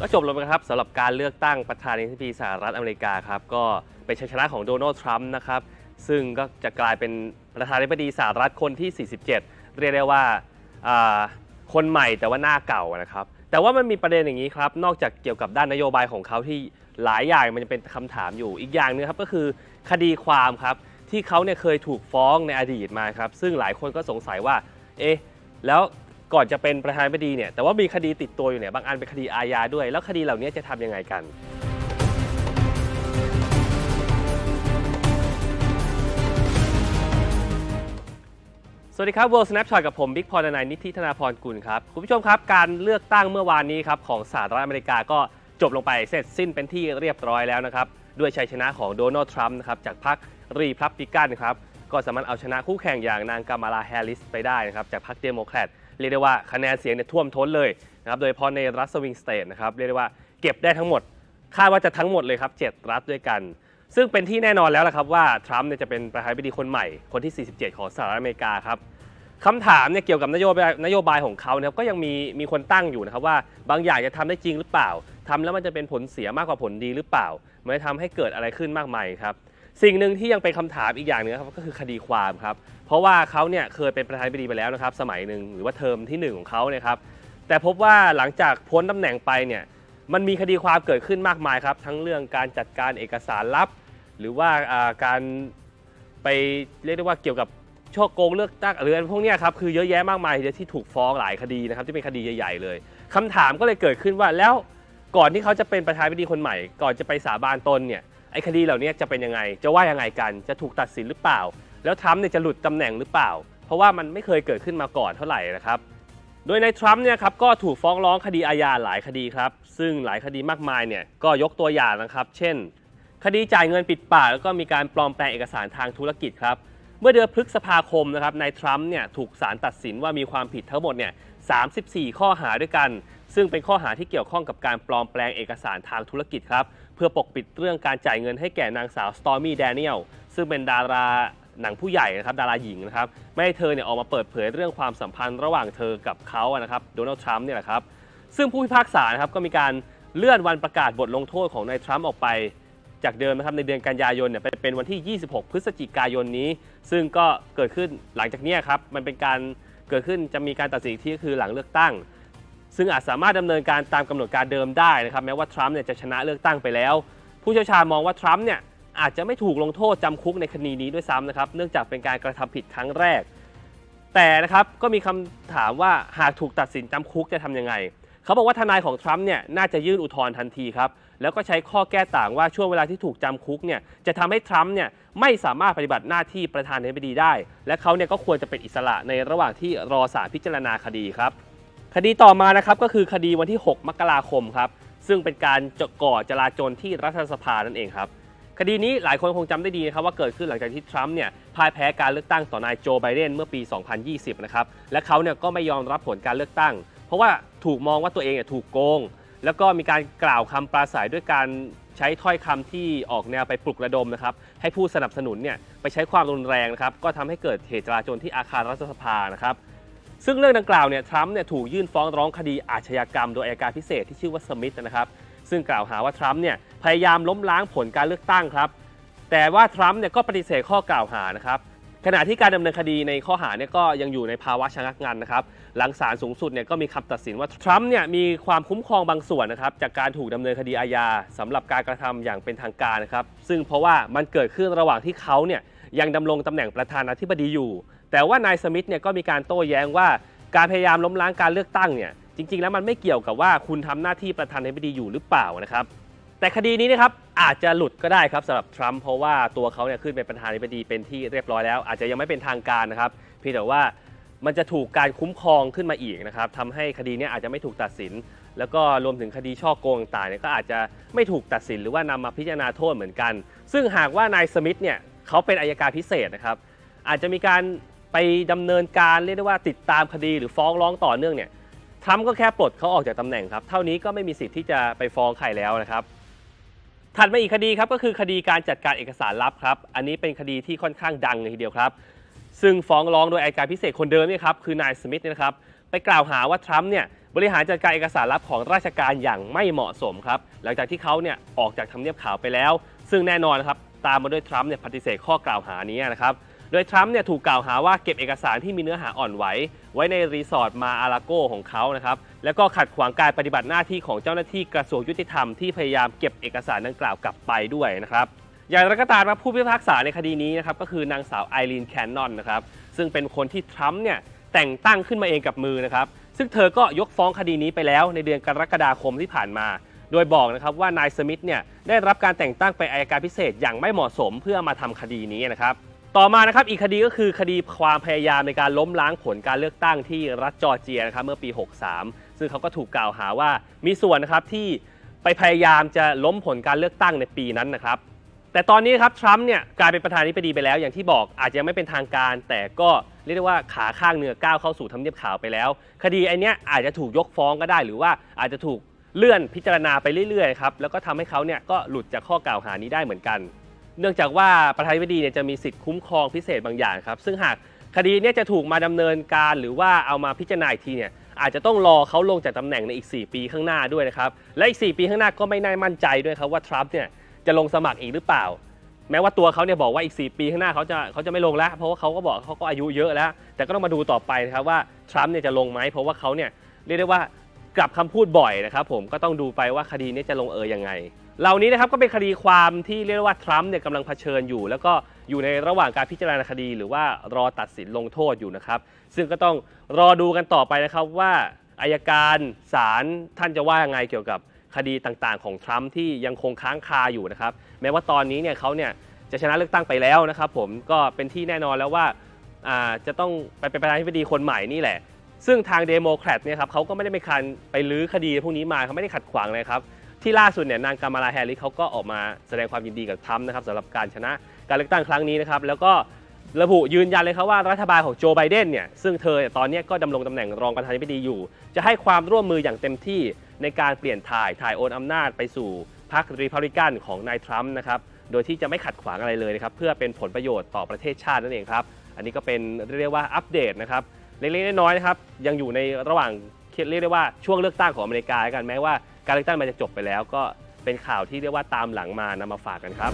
ก็จบลงไปครับสำหรับการเลือกตั้งประธานาธิบดีสหรัฐอเมริกาครับก็เป็นชัยชนะของโดนัลด์ทรัมป์นะครับซึ่งก็จะกลายเป็นประธานาธิบดีสหรัฐคนที่ 47 เรียกได้ว่าคนใหม่แต่ว่าหน้าเก่านะครับแต่ว่ามันมีประเด็นอย่างนี้ครับ นอกจากเกี่ยวกับด้านนโยบายของเขาที่หลายอย่างมันจะเป็นคำถามอยู่อีกอย่างหนึงครับก็คือคดีความครับที่เขาเนี่ยเคยถูกฟ้องในอดีตมาครับซึ่งหลายคนก็สงสัยว่าเอ๊ะแล้ว ก่อนจะเป็นประธานาธิบดีเนี่ยแต่ว่ามีคดีติดตัวอยู่เนี่ยบางอันเป็นคดีอาญาด้วย แล้วคดีเหล่านี้จะทำยังไงกัน สวัสดีครับ World Snapshot กับผมบิ๊กพรนายนิธิธนาพรกุลครับ คุณผู้ชมครับ การเลือกตั้งเมื่อวานนี้ครับของสหรัฐอเมริกาก็จบลงไปเสร็จสิ้นเป็นที่เรียบร้อยแล้วนะครับ ด้วยชัยชนะของโดนัลด์ทรัมป์นะครับจากพรรครีพับลิกันครับก็สามารถเอาชนะคู่แข่งอย่างนางกามาลาแฮร์ริสไปได้นะครับจากพรรคเดโมแครต เรียกได้ว่าคะแนนเสียงเนี่ยท่วมท้นเลยนะครับโดยเฉพาะในรัฐสวิงสเตทนะครับเรียกได้ว่าเก็บได้ทั้งหมดคาดว่าจะทั้งหมดเลยครับ 7 รัฐด้วยกัน ซึ่งเป็นที่แน่นอนแล้วละครับว่าทรัมป์เนี่ยจะเป็นประธานาธิบดีคนใหม่คนที่ 47 ของสหรัฐอเมริกาครับคำถามเนี่ยเกี่ยวกับนโยบายนโยบายของเขานะครับก็ยังมีมีคนตั้งอยู่นะครับว่าบางอย่างจะทำได้จริงหรือเปล่าทำแล้วมันจะเป็นผลเสียมากกว่าผลดีหรือเปล่า มันจะทำให้เกิดอะไรขึ้นมากมายครับ สิ่งหนึ่งที่ยังเป็นคำถามอีกอย่างหนึงครับก็คือคดีความครับ เพราะว่าเขาเนี่ยเคยเป็นประธานาธิบดีไปแล้วนะครับ สมัยหนึ่งหรือว่าเทอมที่หนึ่งของเขาเนี่ยครับแต่พบว่าหลังจากพ้นตำแหน่งไปเนี่ยมันมีคดีความเกิดขึ้นมากมายครับ ทั้งเรื่องการจัดการเอกสารลับ หรือว่าอ่าการไปเรียกได้ว่าเกี่ยวกับช่อโกงเลือกตั้งหรืออะไรพวกเนี้ยครับคือเยอะแยะมากมายทีเดียวที่ถูกฟ้องหลายคดีนะครับที่เป็นคดีใหญ่ๆเลยคำถามก็เลยเกิดขึ้นว่าแล้วก่อนที่เขาจะเป็นประธานาธิบดีคนใหม่ ก่อนจะไปสาบานตนเนี่ย ไอ้คดีเหล่านี้จะเป็นยังไง จะว่ายังไงกัน จะถูกตัดสินหรือเปล่า แล้วทรัมป์เนี่ยจะหลุดตำแหน่งหรือเปล่า เพราะว่ามันไม่เคยเกิดขึ้นมาก่อนเท่าไหร่นะครับ โดยในทรัมป์เนี่ยครับก็ถูกฟ้องร้องคดีอาญาหลายคดีครับ ซึ่งหลายคดีมากมายเนี่ยก็ยกตัวอย่างนะครับ เช่น คดีจ่ายเงินปิดปากแล้วก็มีการปลอมแปลงเอกสารทางธุรกิจครับ เมื่อเดือนพฤษภาคมนะครับ นายทรัมป์เนี่ยถูกศาลตัดสินว่ามีความผิดทั้งหมดเนี่ย 34 ข้อหาด้วยกัน ซึ่งเป็นข้อหาที่เกี่ยวข้องกับการปลอมแปลงเอกสารทางธุรกิจครับ พื่อปกปิดเรื่องการจ่ายเงินให้แก่นางสาวสตอร์มี่แดเนียลซึ่งเป็นดาราหนังผู้ใหญ่นะครับดาราหญิงนะครับไม่ให้เธอเนี่ยออกมาเปิดเผยเรื่องความสัมพันธ์ระหว่างเธอกับเขาอะนะครับโดนัลด์ทรัมป์เนี่ยแหละครับซึ่งผู้พิพากษานะครับก็มีการเลื่อนวันประกาศบทลงโทษของนายทรัมป์ออกไป จากเดิมนะครับในเดือนกันยายนเนี่ยไปเป็นวันที่ 26 พฤศจิกายนนี้ ซึ่งก็เกิดขึ้นหลังจากเนี้ยครับมันเป็นการเกิดขึ้นจะมีการตัดสินที่ก็คือหลังเลือกตั้ง ซึ่งอาจสามารถดำเนินการตามกำหนดการเดิมได้นะครับแม้ว่าทรัมป์เนี่ยจะชนะเลือกตั้งไปแล้ว ผู้เชี่ยวชาญมองว่าทรัมป์เนี่ยอาจจะไม่ถูกลงโทษจำคุกในคดีนี้ด้วยซ้ำนะครับเนื่องจากเป็นการกระทำผิดครั้งแรก แต่นะครับก็มีคำถามว่าหากถูกตัดสินจำคุกจะทำยังไง เขาบอกว่าทนายของทรัมป์เนี่ยน่าจะยื่นอุทธรณ์ทันทีครับแล้วก็ใช้ข้อแก้ต่างว่าช่วงเวลาที่ถูกจำคุกเนี่ยจะทำให้ทรัมป์เนี่ยไม่สามารถปฏิบัติหน้าที่ประธานาธิบดีได้ และเขาเนี่ยก็ควรจะเป็นอิสระในระหว่างที่รอศาลพิจารณาคดีครับ คดีต่อมานะครับก็คือคดีวันที่ 6 มกราคมครับซึ่งเป็นการจก่อจลาจลที่รัฐสภานั่นเองครับคดีนี้หลายคนคงจำได้ดีนะครับว่าเกิดขึ้นหลังจากที่ทรัมป์เนี่ยพ่ายแพ้การเลือกตั้งต่อนายโจไบเดนเมื่อปี 2020 นะครับและเขาเนี่ยก็ไม่ยอมรับผลการเลือกตั้ง เพราะว่าถูกมองว่าตัวเองเนี่ยถูกโกง แล้วก็มีการกล่าวคำปราศัยด้วยการใช้ถ้อยคำที่ออกแนวไปปลุกระดมนะครับให้ผู้สนับสนุนเนี่ยไปใช้ความรุนแรงนะครับก็ทำให้เกิดเหตุจลาจลที่อาคารรัฐสภานะครับ ซึ่งเรื่องดังกล่าวเนี่ยทรัมป์เนี่ยถูกยื่นฟ้องร้องคดีอาชญากรรมโดยอัยการพิเศษที่ชื่อว่าสมิธนะครับ ซึ่งกล่าวหาว่าทรัมป์เนี่ยพยายามล้มล้างผลการเลือกตั้งครับ แต่ว่าทรัมป์เนี่ยก็ปฏิเสธข้อกล่าวหานะครับขณะที่การดำเนินคดีในข้อหาเนี่ยก็ยังอยู่ในภาวะชะงักงันนะครับ หลังศาลสูงสุดเนี่ยก็มีคำตัดสินว่าทรัมป์เนี่ยมีความคุ้มครองบางส่วนนะครับจากการถูกดำเนินคดีอาญาสำหรับการกระทำอย่างเป็นทางการนะครับ ซึ่งเพราะว่ามันเกิดขึ้นระหว่างที่เขาเนี่ยยังดำรงตำแหน่งประธานาธิบดีอยู่ แต่ว่านายสมิธเนี่ยก็มีการโต้แย้งว่าการพยายามล้มล้างการเลือกตั้งเนี่ยจริง ๆ แล้วมันไม่เกี่ยวกับว่าคุณทำหน้าที่ประธานาธิบดีอยู่หรือเปล่านะครับ แต่คดีนี้นะครับอาจจะหลุดก็ได้ครับสำหรับทรัมป์เพราะว่าตัวเขาเนี่ยขึ้นเป็นประธานาธิบดีเป็นที่เรียบร้อยแล้ว อาจจะยังไม่เป็นทางการนะครับเพียงแต่ว่ามันจะถูกการคุ้มครองขึ้นมาอีกนะครับทำให้คดีนี้อาจจะไม่ถูกตัดสิน แล้วก็รวมถึงคดีช่อโกงต่างๆเนี่ยก็อาจจะไม่ถูกตัดสินหรือว่านำมาพิจารณาโทษเหมือนกัน ซึ่งหากว่านายสมิธเนี่ยเขาเป็นอายการพิเศษนะครับอาจจะมีการ ไปดำเนินการเรียกได้ว่าติดตามคดีหรือฟ้องร้องต่อเนื่องเนี่ยทรัมป์ก็แค่ปลดเขาออกจากตำแหน่งครับ เท่านี้ก็ไม่มีสิทธิ์ที่จะไปฟ้องใครแล้วนะครับ ถัดมาอีกคดีครับก็คือคดีการจัดการเอกสารลับครับ อันนี้เป็นคดีที่ค่อนข้างดังเลยทีเดียวครับ ซึ่งฟ้องร้องโดยอัยการพิเศษคนเดิมนี่ครับคือนายสมิธนะครับไปกล่าวหาว่าทรัมป์เนี่ยบบริหารจัดการเอกสารลับของราชการอย่างไม่เหมาะสมครับ หลังจากที่เขาเนี่ยออกจากทำเนียบขาวไปแล้ว ซึ่งแน่นอนครับตามมาด้วยทรัมป์เนี่ยปฏิเสธข้อกล่าวหานี้นะครับ โดยทรัมป์เนี่ยถูกกล่าวหาว่าเก็บเอกสารที่มีเนื้อหาอ่อนไหว ไว้ในรีสอร์ทมาอาราโกของเขานะครับ แล้วก็ขัดขวางการปฏิบัติหน้าที่ของเจ้าหน้าที่กระทรวงยุติธรรมที่พยายามเก็บเอกสารดังกล่าวกลับไปด้วยนะครับอย่างไรก็ตามครับผู้พิพากษาในคดีนี้นะครับก็คือนางสาวไอรีนแคนนอนนะครับซึ่งเป็นคนที่ทรัมป์เนี่ยแต่งตั้งขึ้นมาเองกับมือนะครับ ซึ่งเธอก็ยกฟ้องคดีนี้ไปแล้วในเดือนกรกฎาคมที่ผ่านมา โดยบอกนะครับว่านายสมิธเนี่ยได้รับการแต่งตั้งเป็นอายการพิเศษอย่างไม่เหมาะสมเพื่อมาทำคดีนี้นะครับ ต่อมานะครับอีกคดีก็คือคดีความพยายามในการล้มล้างผลการเลือกตั้งที่รัฐจอร์เจียนะครับเมื่อปี 63 ซึ่งเขาก็ถูกกล่าวหาว่ามีส่วนนะครับที่ไปพยายามจะล้มผลการเลือกตั้งในปีนั้นนะครับแต่ตอนนี้ครับทรัมป์เนี่ยกลายเป็นประธานาธิบดีไปแล้ว อย่างที่บอกอาจจะยังไม่เป็นทางการ แต่ก็เรียกได้ว่าขาข้างเนื้อก้าวเข้าสู่ทำเนียบขาวไปแล้ว คดีไอเนี้ยอาจจะถูกยกฟ้องก็ได้ หรือว่าอาจจะถูกเลื่อนพิจารณาไปเรื่อยๆครับแล้วก็ทำให้เขาเนี่ยก็หลุดจากข้อกล่าวหานี้ได้เหมือนกัน เนื่องจากว่าประธานาธิบดีเนี่ยจะมีสิทธิ์คุ้มครองพิเศษบางอย่างครับ ซึ่งหากคดีเนี่ยจะถูกมาดำเนินการหรือว่าเอามาพิจารณาอีกทีเนี่ยอาจจะต้องรอเขาลงจากตำแหน่งในอีก 4 ปีข้างหน้าด้วยนะครับและอีก 4 ปีข้างหน้าก็ไม่น่ามั่นใจด้วยครับว่าทรัมป์เนี่ยจะลงสมัครอีกหรือเปล่า แม้ว่าตัวเขาเนี่ยบอกว่าอีก 4 ปีข้างหน้าเขาจะเขาจะไม่ลงแล้ว เพราะว่าเขาก็บอกเขาก็อายุเยอะแล้ว แต่ก็ต้องมาดูต่อไปนะครับว่าทรัมป์เนี่ยจะลงไหมเพราะว่าเขาเนี่ยเรียกได้ว่ากลับคำพูดบ่อยนะครับผมก็ต้องดูไปว่าคดีนี้จะลงเอยยังไง เหล่านี้นะครับก็เป็นคดีความที่เรียกว่าทรัมป์เนี่ยกำลังเผชิญอยู่ แล้วก็อยู่ในระหว่างการพิจารณาคดี หรือว่ารอตัดสินลงโทษอยู่นะครับ ซึ่งก็ต้องรอดูกันต่อไปนะครับว่าอายการศาลท่านจะว่ายังไงเกี่ยวกับคดีต่างๆ ของทรัมป์ที่ยังคงค้างคาอยู่นะครับ แม้ว่าตอนนี้เนี่ยเขาเนี่ยจะชนะเลือกตั้งไปแล้วนะครับผมก็เป็นที่แน่นอนแล้วว่าอ่าจะต้องไปเป็นประธานาธิบดีคนใหม่นี่แหละ ซึ่งทางเดโมแครตเนี่ยครับเขาก็ไม่ได้ไปคันไปลื้อคดีพวกนี้มาเขาไม่ได้ขัดขวางเลยครับ ที่ล่าสุดเนี่ยนางกามาลาแฮร์ริสเขาก็ออกมาแสดงความยินดีกับทรัมป์นะครับสำหรับการชนะการเลือกตั้งครั้งนี้นะครับแล้วก็ระบุยืนยันเลยครับว่ารัฐบาลของโจไบเดนเนี่ยซึ่งเธอตอนนี้ก็ดำรงตำแหน่งรองประธานาธิบดีอยู่ จะให้ความร่วมมืออย่างเต็มที่ในการเปลี่ยนถ่ายถ่ายโอนอำนาจไปสู่พรรครีพับลิกันของนายทรัมป์นะครับโดยที่จะไม่ขัดขวางอะไรเลยนะครับเพื่อเป็นผลประโยชน์ต่อประเทศชาตินั่นเองครับอันนี้ก็เป็นเรียกว่าอัปเดตนะครับเล็กๆน้อยๆนะครับยังอยู่ในระหว่างเรียกได้ว่าช่วงเลือกตั้งของอเมริกากันแม้ว่า การเลือกตั้งมันจะจบไปแล้วก็เป็นข่าวที่เรียกว่าตามหลังมานำมาฝากกันครับ